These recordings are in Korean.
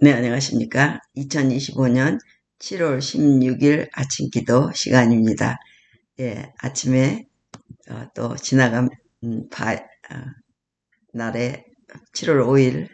네, 안녕하십니까. 2025년 7월 16일 아침 기도 시간입니다. 예, 아침에 어, 또 지나간 음, 바, 어, 날에 7월 5일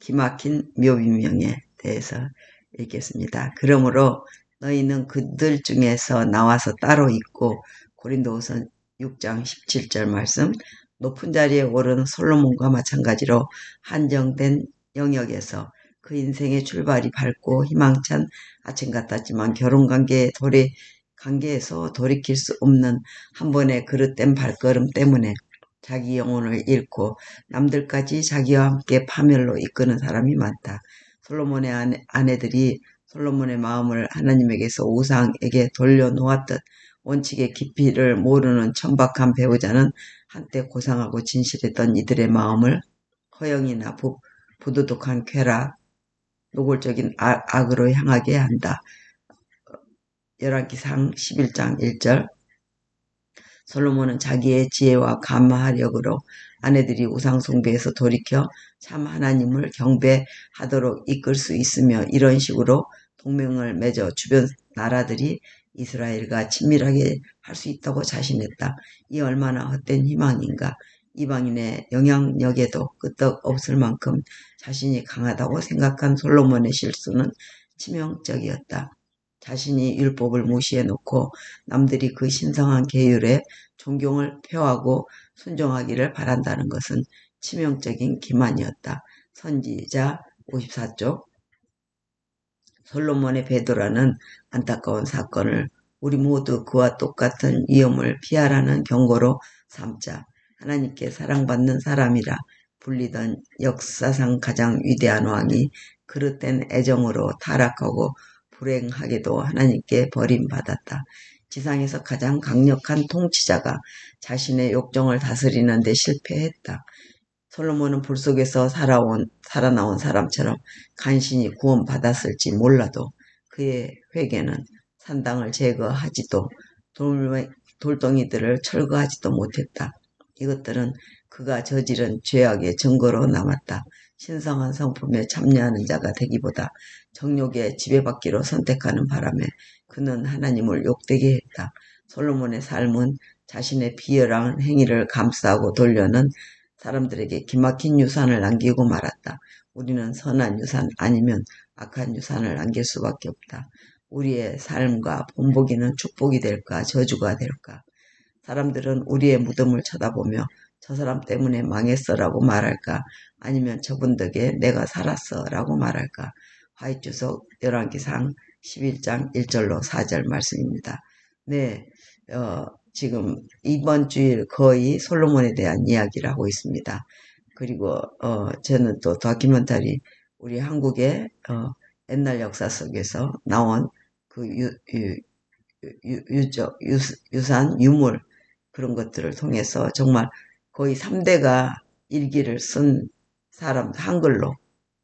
기막힌 묘비명에 대해서 읽겠습니다. 그러므로 너희는 그들 중에서 나와서 따로 있고 고린도후서 6장 17절 말씀 높은 자리에 오른 솔로몬과 마찬가지로 한정된 영역에서 그 인생의 출발이 밝고 희망찬 아침 같았지만 결혼관계에 돌이 관계에서 돌이킬 수 없는 한 번의 그릇된 발걸음 때문에 자기 영혼을 잃고 남들까지 자기와 함께 파멸로 이끄는 사람이 많다. 솔로몬의 아내, 아내들이 솔로몬의 마음을 하나님에게서 우상에게 돌려놓았듯 원칙의 깊이를 모르는 천박한 배우자는 한때 고상하고 진실했던 이들의 마음을 허영이나 부, 부도덕한 쾌락, 노골적인 아, 악으로 향하게 한다. 열왕기상 11장 1절 솔로몬은 자기의 지혜와 감화력으로 아내들이 우상 숭배에서 돌이켜 참 하나님을 경배하도록 이끌 수 있으며 이런 식으로 동맹을 맺어 주변 나라들이 이스라엘과 친밀하게 할 수 있다고 자신했다. 이 얼마나 헛된 희망인가. 이방인의 영향력에도 끄떡 없을 만큼 자신이 강하다고 생각한 솔로몬의 실수는 치명적이었다. 자신이 율법을 무시해 놓고 남들이 그 신성한 계율에 존경을 표하고 순종하기를 바란다는 것은 치명적인 기만이었다. 선지자 54쪽 솔로몬의 베드라는 안타까운 사건을 우리 모두 그와 똑같은 위험을 피하라는 경고로 삼자. 하나님께 사랑받는 사람이라 불리던 역사상 가장 위대한 왕이 그릇된 애정으로 타락하고 불행하게도 하나님께 버림받았다. 지상에서 가장 강력한 통치자가 자신의 욕정을 다스리는 데 실패했다. 솔로몬은 불 속에서 살아온, 살아나온 사람처럼 간신히 구원받았을지 몰라도 그의 회개는 산당을 제거하지도 돌, 돌덩이들을 철거하지도 못했다. 이것들은 그가 저지른 죄악의 증거로 남았다. 신성한 성품에 참여하는 자가 되기보다 정욕에 지배받기로 선택하는 바람에 그는 하나님을 욕되게 했다. 솔로몬의 삶은 자신의 비열한 행위를 감싸고 돌려는 사람들에게 기막힌 유산을 남기고 말았다. 우리는 선한 유산 아니면 악한 유산을 남길 수밖에 없다. 우리의 삶과 본보기는 축복이 될까 저주가 될까. 사람들은 우리의 무덤을 쳐다보며 저 사람 때문에 망했어라고 말할까 아니면 저분 덕에 내가 살았어라고 말할까 화이 주석 열왕기상 11장 1절로 4절 말씀입니다. 네, 어, 지금 이번 주일 거의 솔로몬에 대한 이야기를 하고 있습니다. 그리고 어, 저는 또 다큐멘터리 우리 한국의 어, 옛날 역사 속에서 나온 그 유, 유, 유, 유적, 유, 유산, 유물 그런 것들을 통해서 정말 거의 3대가 일기를 쓴 사람 한글로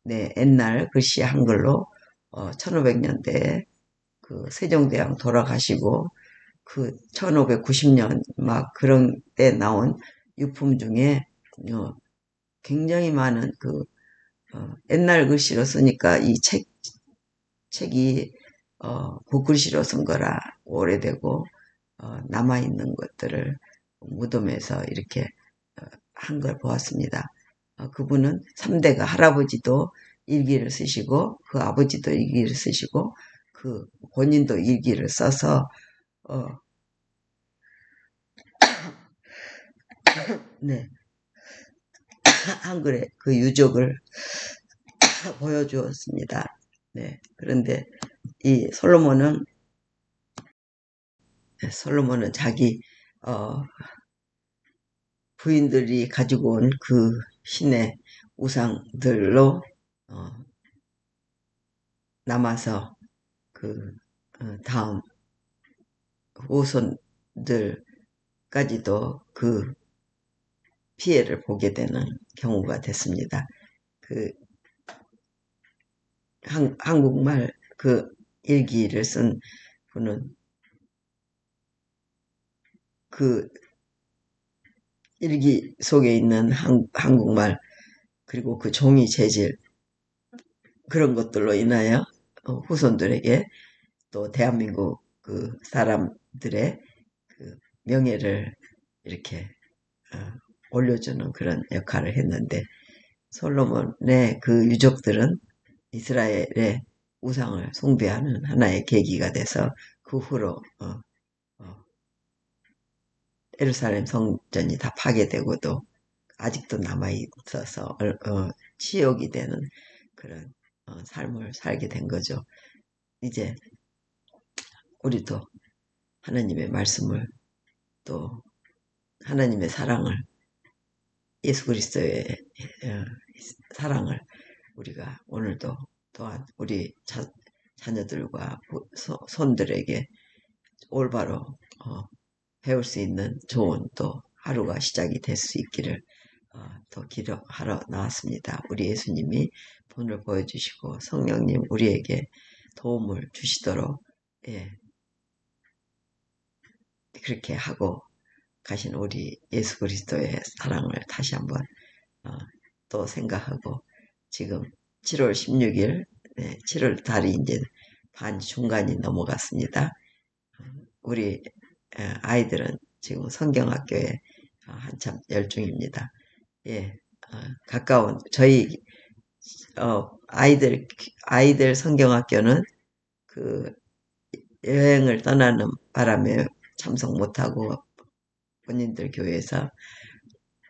네 옛날 글씨 한글로 어, 1500년대에 그 세종대왕 돌아가시고 그 1590년 막 그런 때 나온 유품 중에 어, 굉장히 많은 그 어, 옛날 글씨로 쓰니까 이 책 책이 어, 붓글씨로 쓴 거라 오래되고 어, 남아있는 것들을 무덤에서 이렇게 어, 한걸 보았습니다. 어, 그분은 3대가 할아버지도 일기를 쓰시고 그 아버지도 일기를 쓰시고 그 본인도 일기를 써서 어, 네 한글의 그 유적을 보여주었습니다. 네 그런데 이 솔로몬은 솔로몬은 자기 어, 부인들이 가지고 온 그 신의 우상들로 어, 남아서 그 어, 다음 후손들까지도 그 피해를 보게 되는 경우가 됐습니다. 그 한, 한국말 그 일기를 쓴 분은 그 일기 속에 있는 한, 한국말 그리고 그 종이 재질 그런 것들로 인하여 어, 후손들에게 또 대한민국 그 사람들의 그 명예를 이렇게 어, 올려주는 그런 역할을 했는데 솔로몬의 그 유족들은 이스라엘의 우상을 숭배하는 하나의 계기가 돼서 그 후로 어, 어, 에루살렘 성전이 다 파괴되고도 아직도 남아 있어서 어, 치욕이 되는 그런 어, 삶을 살게 된 거죠. 이제 우리도 하나님의 말씀을 또 하나님의 사랑을 예수 그리스도의 어, 사랑을 우리가 오늘도 또한 우리 자, 자녀들과 손들에게 올바로 어, 배울 수 있는 좋은 또 하루가 시작이 될 수 있기를 어, 또 기도하러 나왔습니다. 우리 예수님이 본을 보여주시고 성령님 우리에게 도움을 주시도록 예, 그렇게 하고 가신 우리 예수 그리스도의 사랑을 다시 한번 어, 또 생각하고 지금 7월 16일 네, 7월 달이 이제 반 중간이 넘어갔습니다. 우리 아이들은 지금 성경학교에 어, 한참 열중입니다. 예, 어, 가까운 저희 어, 아이들 아이들 성경학교는 그 여행을 떠나는 바람에 참석 못하고 본인들 교회에서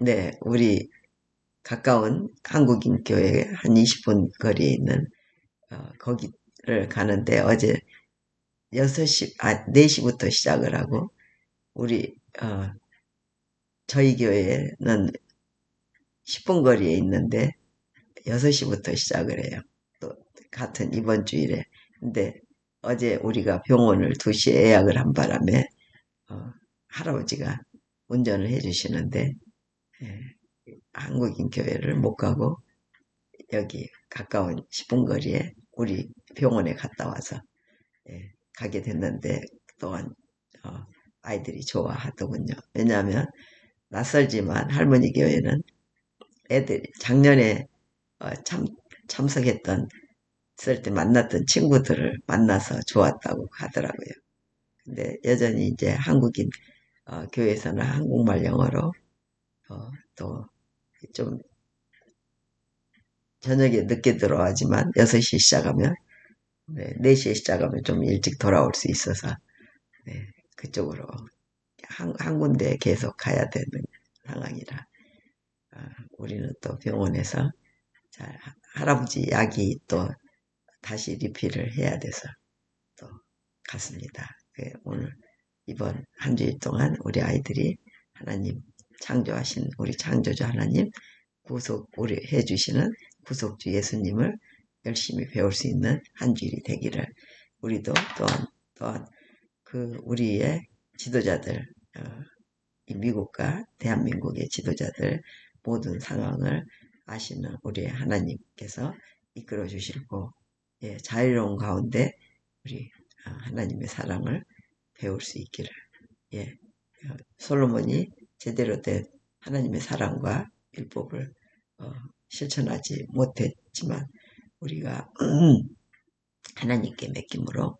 네 우리 가까운 한국인 교회 한 20분 거리에 있는 어, 거기를 가는데 어제 6시 아 4시부터 시작을 하고 우리 어, 저희 교회는 10분 거리에 있는데 6시부터 시작을 해요. 또 같은 이번 주일에. 근데 어제 우리가 병원을 2시에 예약을 한 바람에 어, 할아버지가 운전을 해주시는데 예, 한국인 교회를 못 가고 여기 가까운 10분 거리에 우리 병원에 갔다 와서 예, 가게 됐는데 또한 어, 아이들이 좋아하더군요. 왜냐하면 낯설지만 할머니 교회는 애들이 작년에 어, 참, 참석했던 쓸때 만났던 친구들을 만나서 좋았다고 하더라고요. 근데 여전히 이제 한국인 어, 교회에서는 한국말 영어로 어, 또좀 저녁에 늦게 들어가지만 6시 시작하면 네, 4시에 시작하면 좀 일찍 돌아올 수 있어서 네, 그쪽으로 한, 한 군데 계속 가야 되는 상황이라 어, 우리는 또 병원에서 자, 할아버지 약이 또 다시 리필을 해야 돼서 또 갔습니다. 그 오늘 이번 한 주일 동안 우리 아이들이 하나님 창조하신 우리 창조주 하나님 구속 우리 해주시는 구속주 예수님을 열심히 배울 수 있는 한 주일이 되기를 우리도 또한 또한 그 우리의 지도자들 어, 이 미국과 대한민국의 지도자들 모든 상황을 아시는 우리 하나님께서 이끌어 주시고 예, 자유로운 가운데 우리 어, 하나님의 사랑을 배울 수 있기를 예, 어, 솔로몬이 제대로 된 하나님의 사랑과 율법을 어, 실천하지 못했지만 우리가 하나님께 맡김으로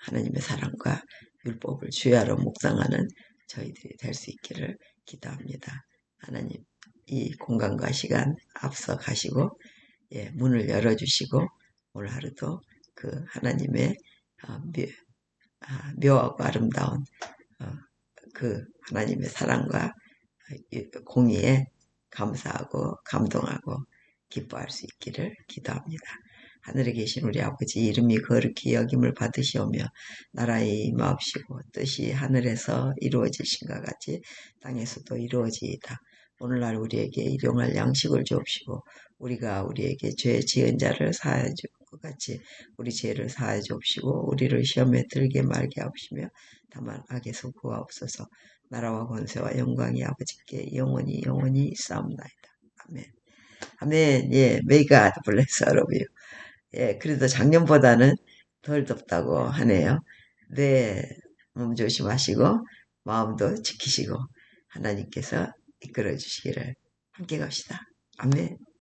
하나님의 사랑과 율법을 주야로 묵상하는 저희들이 될 수 있기를 기도합니다. 하나님 이 공간과 시간 앞서 가시고 예, 문을 열어주시고 오늘 하루도 그 하나님의 어, 묘, 아, 묘하고 아름다운 어, 그 하나님의 사랑과 공의에 감사하고 감동하고 기뻐할 수 있기를 기도합니다. 하늘에 계신 우리 아버지 이름이 거룩히 여김을 받으시오며 나라의 임하옵시고 뜻이 하늘에서 이루어지신 것 같이 땅에서도 이루어지이다. 오늘날 우리에게 일용할 양식을 주옵시고 우리가 우리에게 죄 지은 자를 사하여 줄것 같이 우리 죄를 사하여 주옵시고 우리를 시험에 들게 말게 하옵시며 다만 악에서 구하옵소서 나라와 권세와 영광이 아버지께 영원히 영원히 싸움나이다. 아멘. 아멘. 예, may God bless all. 예, 그래도 작년보다는 덜 덥다고 하네요. 네, 몸 조심하시고 마음도 지키시고 하나님께서 이끌어 주시기를 함께 갑시다. 아멘.